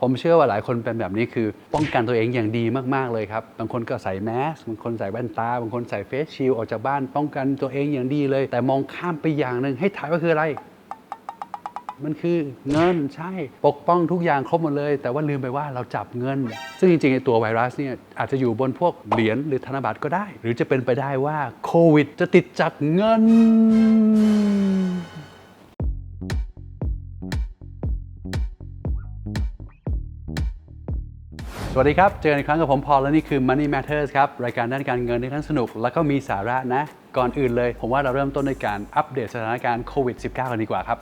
ผมเชื่อว่าหลายคนเป็นแบบนี้คือ ป้องกันตัวเองอย่างดีมาก ๆ เลยครับ บางคนก็ใส่แมสบางคนใส่แว่นตา บางคนใส่เฟสชิลออกจากบ้าน ป้องกันตัวเองอย่างดีเลย แต่มองข้ามไปอย่างหนึ่งให้ถ่ายว่าคืออะไร มันคือเงินใช่ปกป้องทุกอย่างครบหมดเลย แต่ว่าลืมไปว่าเราจับเงิน ซึ่งจริงๆไอตัวไวรัสเนี่ยอาจจะอยู่บนพวกเหรียญหรือธนบัตรก็ได้ หรือจะเป็นไปได้ว่าโควิด จะติดจากเงิน วัสดีครับ เจอกันอีกครั้งกับผมพอลและนี่คือ Money Matters ครับ รายการด้านการเงินที่ทั้งสนุก แล้วก็มีสาระนะ ก่อนอื่นเลย ผมว่าเราเริ่มต้นในการอัปเดตสถานการณ์โควิด -19 กันดีกว่าครับ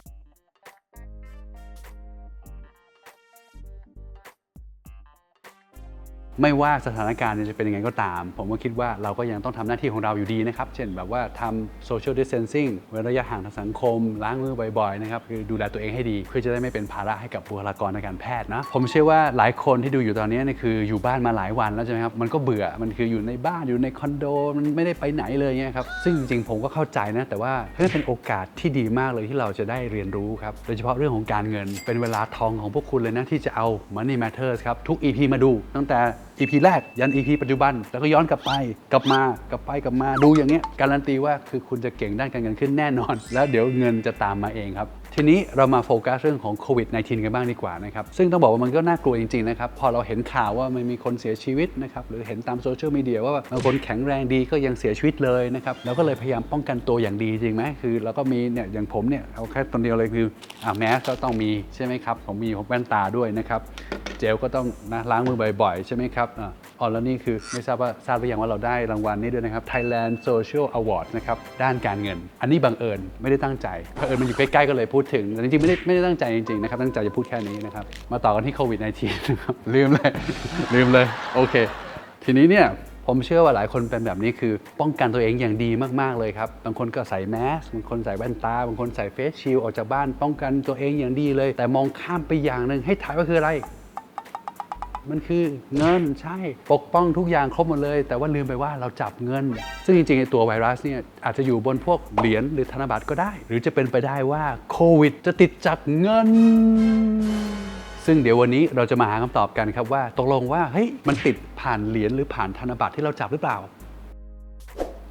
ไม่ว่าสถานการณ์จะเป็นยังไงก็ตาม ผมก็คิดว่าเราก็ยังต้องทำหน้าที่ของเราอยู่ดีนะครับ เช่นแบบว่าทำ social distancing เว้นระยะห่างทางสังคม ล้างมือบ่อยๆนะครับคือดูแลตัวเองให้ดีเพื่อจะได้ไม่เป็นภาระให้กับบุคลากรทางการแพทย์นะผมเชื่อว่าหลายคนที่ดูอยู่ตอนนี้นี่คืออยู่บ้านมาหลายวันแล้วใช่ไหมครับมันก็เบื่อมันคืออยู่ในบ้านอยู่ในคอนโดมันไม่ได้ไปไหนเลยเนี่ยครับซึ่งจริงๆผมก็เข้าใจนะแต่ว่าเฮ้ยเป็นโอกาสที่ดีมากเลยที่เราจะได้เรียนรู้ครับโดยเฉพาะเรื่องของการเงิน เป็นเวลาทองของพวกคุณเลยนะที่จะเอา Money Matters ครับทุก EP มาดูตั้งแต่ EP แรกยัน EP ปัจจุบัน แล้วก็ย้อนกลับไปกลับมากลับไปกลับมาดูอย่างเงี้ยการันตีว่าคือคุณจะเก่งด้านการเงินขึ้นแน่นอน แล้วเดี๋ยวเงินจะตามมาเองครับ ทีนี้เรามาโฟกัสเรื่องของโควิด -19 กันบ้างดีกว่านะครับ ซึ่งต้องบอกว่ามันก็น่ากลัวจริงๆนะครับ พอเราเห็นข่าวว่ามันมีคนเสียชีวิตนะครับ หรือเห็นตามโซเชียลมีเดียว่าบางคนแข็งแรงดีก็ยังเสียชีวิตเลยนะครับ เราก็เลยพยายามป้องกันตัวอย่างดีจริงไหมคือเราก็มีเนี่ยอย่างผมเนี่ยเอาแค่ตัวเดียวเลยคืออ่าแมสก็ต้องมีใช่ไหมครับ ผมมีผมแว่นตาด้วยนะครับ เจลก็ต้องนะล้างมือบ่อยๆ ใช่ไหมครับ อ๋อแล้วนี่คือไม่ทราบว่าทราบหรือยังว่าเราได้รางวัลนี้ด้วยนะครับ Thailand Social Award นะครับด้านการเงิน อันนี้บังเอิญไม่ได้ตั้งใจเผอิญมันอยู่ใกล้ๆก็เลยพูดถึงแต่จริงๆไม่ได้ไม่ได้ตั้งใจจริงๆนะครับตั้งใจจะพูดแค่นี้นะครับมาต่อกันที่โควิด -19 นะครับลืมเลยลืมเลยโอเค ทีนี้เนี่ยผมเชื่อว่าหลายคนเป็นแบบนี้คือ ป้องกันตัวเองอย่างดีมาก ๆ เลยครับ บางคนก็ใส่แมสบางคนใส่แว่นตา บางคนใส่เฟสชิลออกจากบ้าน ป้องกันตัวเองอย่างดีเลย แต่มองข้ามไปอย่างหนึ่งให้ถ่ายว่าคืออะไร มันคือเงินใช่ปกป้องทุกอย่างครบหมดเลย แต่ว่าลืมไปว่าเราจับเงิน ซึ่งจริงๆไอตัวไวรัสเนี่ยอาจจะอยู่บนพวกเหรียญหรือธนบัตรก็ได้ หรือจะเป็นไปได้ว่าโควิดจะติดจากเงิน ซึ่งเดี๋ยววันนี้เราจะมาหาคำตอบกันครับว่าตกลงว่าเฮ้ยมันติดผ่านเหรียญหรือผ่านธนบัตรที่เราจับหรือเปล่า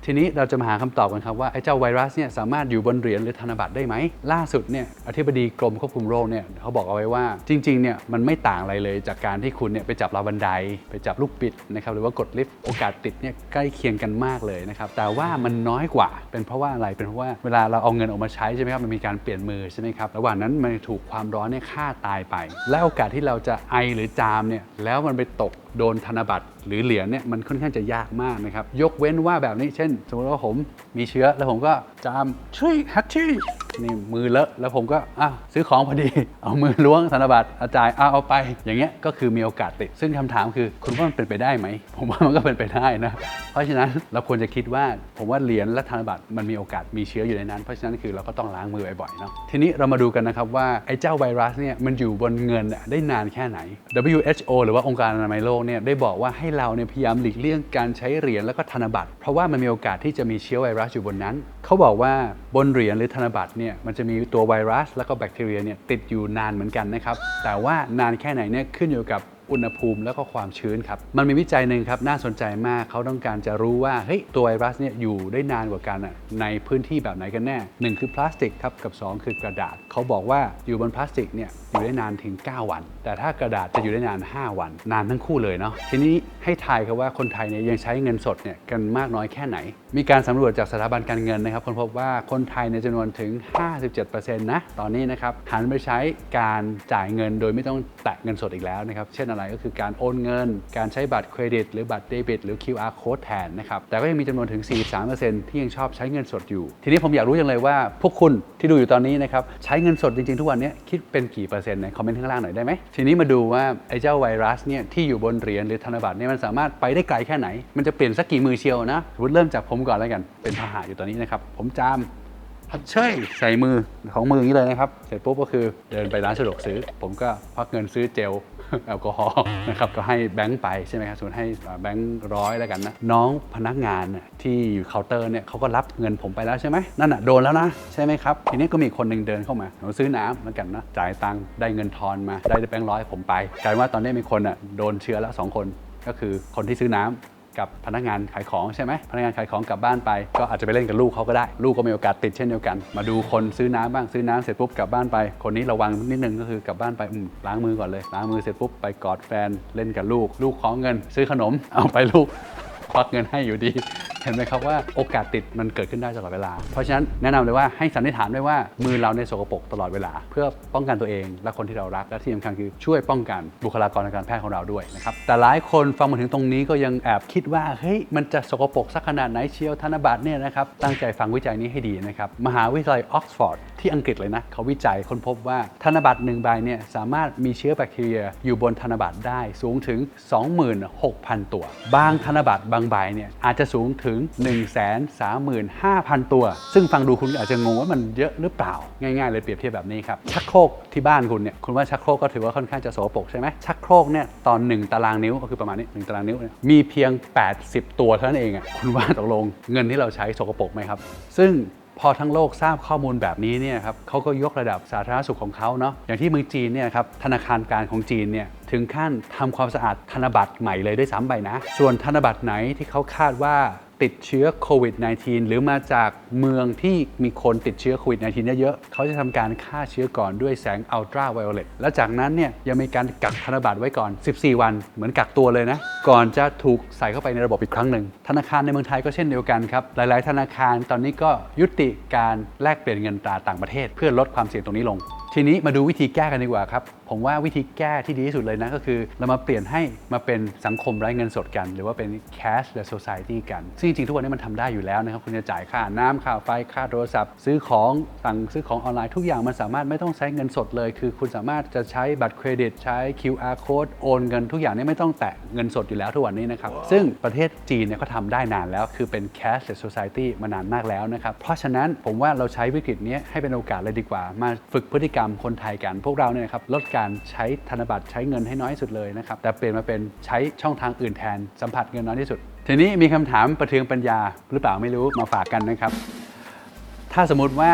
ทีนี้เราจะมาหาคำตอบกันครับว่าไอ้เจ้าไวรัสเนี่ยสามารถอยู่บนเหรียญหรือธนบัตรได้ไหม ล่าสุดเนี่ยอธิบดีกรมควบคุมโรคเนี่ยเขาบอกเอาไว้ว่าจริงๆเนี่ยมันไม่ต่างอะไรเลยจากการที่คุณเนี่ยไปจับราวบันได ไปจับลูกปิดนะครับหรือว่ากดลิฟต์โอกาสติดเนี่ยใกล้เคียงกันมากเลยนะครับแต่ว่ามันน้อยกว่าเป็นเพราะว่าอะไรเป็นเพราะว่าเวลาเราเอาเงินออกมาใช้ใช่ไหมครับมันมีการเปลี่ยนมือใช่ไหมครับระหว่างนั้นมันถูกความร้อนเนี่ยฆ่าตายไป และโอกาสที่เราจะไอหรือจามเนี่ยแล้วมันไปตก โดนธนบัตรหรือเหรียญเนี่ยมันค่อนข้างจะยากมากนะครับ ยกเว้นว่าแบบนี้เช่น สมมติว่าผมมีเชื้อแล้วผมก็จามช่วยฮัตชี่ นี่มือเลอะแล้วผมก็อ้าวซื้อของพอดี เอามือล้วงธนบัตรอาจ่ายอ้าวเอาไป อย่างเงี้ยก็คือมีโอกาสติด ซึ่งคำถามคือคุณว่ามันเป็นไปได้ไหม ผมว่ามันก็เป็นไปได้นะ เพราะฉะนั้นเราควรจะคิดว่า ผมว่าเหรียญและธนบัตรมันมีโอกาสมีเชื้ออยู่ในนั้น เพราะฉะนั้นคือเราก็ต้องล้างมือบ่อยๆเนาะทีนี้เรามาดูกันนะครับว่าไอ้เจ้าไวรัสเนี่ยมันอยู่บนเงินได้นานแค่ไหน WHO หรือว่าองค์การอนามัยโลกเนี่ยได้บอกว่าให้เราเนี่ยพยายามหลีกเลี่ยงการใช้เหรียญแล้วก็ธนบัตร เพราะว่ามันมีโอกาสที่จะมีเชื้อไวรัสอยู่บนนั้น เขาบอกว่าบนเหรียญหรือธนบัตรเนี่ยมันจะมีตัวไวรัส แล้วก็แบคทีเรียเนี่ยติดอยู่นานเหมือนกันนะครับ แต่ว่านานแค่ไหนเนี่ยขึ้นอยู่กับ อุณหภูมิแล้วก็ความชื้นครับ มันมีวิจัยหนึ่งครับน่าสนใจมากเขาต้องการจะรู้ว่าเฮ้ยตัวไวรัสเนี่ยอยู่ได้นานกว่ากันอะในพื้นที่แบบไหนกันแน่หนึ่งคือพลาสติกครับกับ 2 คือกระดาษ เขาบอกว่าอยู่บนพลาสติกเนี่ยอยู่ได้นานถึง 9 วัน แต่ถ้ากระดาษจะอยู่ได้นาน 5 วัน นานทั้งคู่เลยเนาะทีนี้ให้ทายครับว่าคนไทยเนี่ยยังใช้เงินสดเนี่ยกันมากน้อยแค่ไหน มีการสำรวจจากสถาบันการเงินนะครับคนพบว่าคนไทยในจำนวนถึง 57%นะตอนนี้นะครับหันไปใช้การจ่ายเงินโดยไม่ต้องแตะเงินสดอีกแล้วนะครับเช่นอะไรก็คือการโอนเงิน การใช้บัตรเครดิต หรือบัตรเดบิต หรือ QR code แทนนะครับ แต่ก็ยังมีจำนวนถึง 43%ที่ยังชอบใช้เงินสดอยู่ ทีนี้ผมอยากรู้จังเลยว่าพวกคุณที่ดูอยู่ตอนนี้นะครับใช้เงินสดจริงๆ ทุกวันนี้คิดเป็นกี่เปอร์เซ็นต์ในคอมเมนต์ข้างล่างหน่อยได้ไหมทีนี้มาดูว่าไอ้เจ้าไวรัสเนี่ยที่อยู่บนเหรียญหรือธนบัตรเนี่ยมันสามารถไปได้ไกลแค่ไหน มันจะเปลี่ยนสักกี่มือเชียวนะสมมติเริ่มจากผมก่อนแล้วกันเป็นพาหะอยู่ตอนนี้นะครับผมจาม พัดเชยใส่มือของมืออย่างนี้เลยนะครับ เสร็จปุ๊บก็คือเดินไปร้านสะดวกซื้อ ผมก็พักเงินซื้อเจลแอลกอฮอล์นะครับก็ให้แบงค์ไปใช่ไหมครับส่วนให้แบงค์ร้อยแล้วกันนะ น้องพนักงานที่อยู่เคาน์เตอร์เนี่ยเขาก็รับเงินผมไปแล้วใช่ไหมนั่นน่ะโดนแล้วนะ ใช่ไหมครับ ทีนี้ก็มีคนหนึ่งเดินเข้ามาผมซื้อน้ำแล้วกันนะ จ่ายตังค์ได้เงินทอนมาได้แบงค์ร้อยผมไปกลายว่าตอนนี้มีคนอะโดนเชื้อแล้วสองคนก็คือคนที่ซื้อน้ำ กับพนักงานขายของใช่ไหมพนักงานขายของกลับบ้านไป ก็อาจจะไปเล่นกับลูกเขาก็ได้ ลูกก็มีโอกาสติดเช่นเดียวกัน มาดูคนซื้อน้ำบ้างซื้อน้ำเสร็จปุ๊บกลับบ้านไป คนนี้ระวังนิดนึงก็คือกลับบ้านไปอืมล้างมือก่อนเลยล้างมือเสร็จปุ๊บไปกอดแฟนเล่นกับลูก ลูกขอเงิน ซื้อขนมเอาไปลูกควักเงินให้อยู่ดี เห็นไหมครับว่าโอกาสติดมันเกิดขึ้นได้ตลอดเวลา เพราะฉะนั้นแนะนำเลยว่าให้สันนิษฐานด้วยว่ามือเราในสกปรกตลอดเวลา เพื่อป้องกันตัวเองและคนที่เรารักและที่สำคัญคือช่วยป้องกันบุคลากรทางการแพทย์ของเราด้วยนะครับแต่หลายคนฟังมาถึงตรงนี้ก็ยังแอบคิดว่าเฮ้ยมันจะสกปรกสักขนาดไหนเชียวธนบัตรเนี่ยนะครับตั้งใจฟังวิจัยนี้ให้ดีนะครับมหาวิทยาลัยออกซฟอร์ดที่อังกฤษเลยนะเขาวิจัยค้นพบว่าธนบัตรหนึ่งใบเนี่ยสามารถมีเชื้อแบคทีเรียอยู่บนธนบัตรได้สูงถึง 26,000 ตัว บางธนบัตรบางใบเนี่ยอาจจะสูงถึงง 135,000 ตัว ซึ่งฟังดูคุณอาจจะงงว่ามันเยอะหรือเปล่า ง่ายๆ เลยเปรียบเทียบแบบนี้ครับ ชักโครกที่บ้านคุณเนี่ย คุณว่าชักโครกก็ถือว่าค่อนข้างจะโสกปรกใช่ไหมชักโครกเนี่ยตอน 1 ตารางนิ้วก็คือประมาณนี้ 1 ตารางนิ้ว มีเพียง 80 ตัวเท่านั้นเองอะ คุณว่าตกลงเงินที่เราใช้โสกปรกไหมครับ ซึ่งพอทั้งโลกทราบข้อมูลแบบนี้เนี่ยครับเขาก็ยกระดับสาธารณสุขของเขาเนาะอย่างที่เมืองจีนเนี่ยครับธนาคารกลางของจีนเนี่ยถึงขั้นทำความสะอาดธนบัตรใหม่เลยด้วยซ้ำไปนะ ส่วนธนบัตรไหนที่เขาคาดว่า ติดเชื้อโควิด -19 หรือมาจากเมืองที่มีคนติดเชื้อโควิด -19 เยอะๆเขาจะทำการฆ่าเชื้อก่อนด้วยแสงอัลตราไวโอเลตแล้วจากนั้นเนี่ยยังมีการกักธนบัตรไว้ก่อน 14 วัน เหมือนกักตัวเลยนะ ก่อนจะถูกใส่เข้าไปในระบบอีกครั้งหนึ่ง ธนาคารในเมืองไทยก็เช่นเดียวกันครับ หลาย ๆ ธนาคารตอนนี้ก็ยุติการแลกเปลี่ยนเงินตราต่างประเทศ เพื่อลดความเสี่ยงตรงนี้ลง ทีนี้มาดูวิธีแก้กันดีกว่าครับผมว่าวิธีแก้ที่ดีที่สุดเลยนะก็คือ เรามาเปลี่ยนให้มาเป็นสังคมไร้เงินสดกัน หรือว่าเป็น cashless society กัน ซึ่งจริงๆ ทุกวันนี้มันทำได้อยู่แล้วนะครับ คุณจะจ่ายค่าน้ำค่าไฟค่าโทรศัพท์ ซื้อของสั่งซื้อของออนไลน์ทุกอย่างมันสามารถไม่ต้องใช้เงินสดเลย คือคุณสามารถจะใช้บัตรเครดิต ใช้ QR code โอนเงินทุกอย่างนี้ไม่ต้องแตะเงินสดอยู่แล้วทุกวันนี้นะครับ ซึ่งประเทศจีนเนี่ยเขาทำได้นานแล้ว คือเป็น cashless society มานานมากแล้วนะครับ เพราะฉะนั้นผมว่าเราใช้วิกฤตเนี้ยให้เป็นโอกาสเลยดีกว่า มาฝึกพฤติกรรมคนไทยกัน พวกเราเนี่ยนะครับลดการใช้ธนบัตรใช้เงินให้น้อยที่สุดเลยนะครับ แต่เปลี่ยนมาเป็นใช้ช่องทางอื่นแทนสัมผัสเงินน้อยที่สุด ทีนี้มีคำถามประเทืองปัญญาหรือเปล่าไม่รู้มาฝากกันนะครับ ถ้าสมมติว่า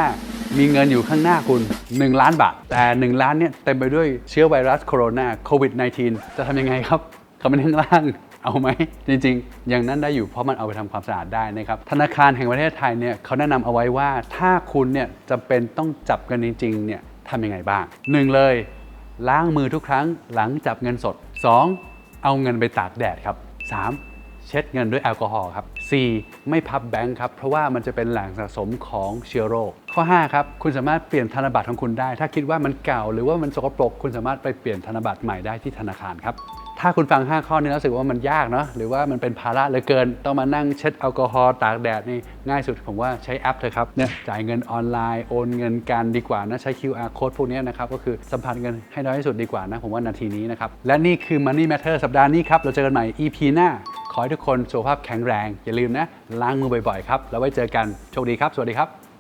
มีเงินอยู่ข้างหน้าคุณ 1 ล้านบาท แต่ 1 ล้านเนี่ยเต็มไปด้วยเชื้อไวรัสโคโรนาโควิด -19 จะทำยังไงครับคอมเมนต์ข้างล่างเอาไหม จริงๆ อย่างนั้นได้อยู่เพราะมันเอาไปทำความสะอาดได้นะครับ ธนาคารแห่งประเทศไทยเนี่ยเขาแนะนำเอาไว้ว่าถ้าคุณเนี่ยจำเป็นต้องจับกันจริงๆเนี่ยทำยังไงบ้างหนึ่งเลย ล้างมือทุกครั้งหลังจับเงินสด 2. เอาเงินไปตากแดดครับ 3. เช็ดเงินด้วยแอลกอฮอล์ครับ 4. ไม่พับแบงค์ครับ เพราะว่ามันจะเป็นแหล่งสะสมของเชื้อโรค ข้อ 5 ครับ คุณสามารถเปลี่ยนธนบัตรของคุณได้ ถ้าคิดว่ามันเก่าหรือว่ามันสกปรก คุณสามารถไปเปลี่ยนธนบัตรใหม่ได้ที่ธนาคารครับ ถ้าคุณฟัง 5 ข้อนี้แล้วรู้สึกว่ามันยากเนาะหรือว่ามันเป็นภาระเหลือเกิน ต้องมานั่งเช็ดแอลกอฮอล์ตากแดดนี่ง่ายสุดผมว่าใช้แอปเถอะครับเนี่ยจ่ายเงินออนไลน์โอนเงินกันดีกว่านะใช้ QR code พวกนี้นะครับก็คือสัมผัสเงินให้น้อยที่สุดดีกว่านะผมว่านาทีนี้นะครับและนี่คือ Money Matter สัปดาห์นี้ครับเราเจอกันใหม่ EP หน้า ขอให้ทุกคนสุขภาพแข็งแรง อย่าลืมนะล้างมือบ่อยๆครับแล้วไว้เจอกันโชคดีครับ สวัสดีครับ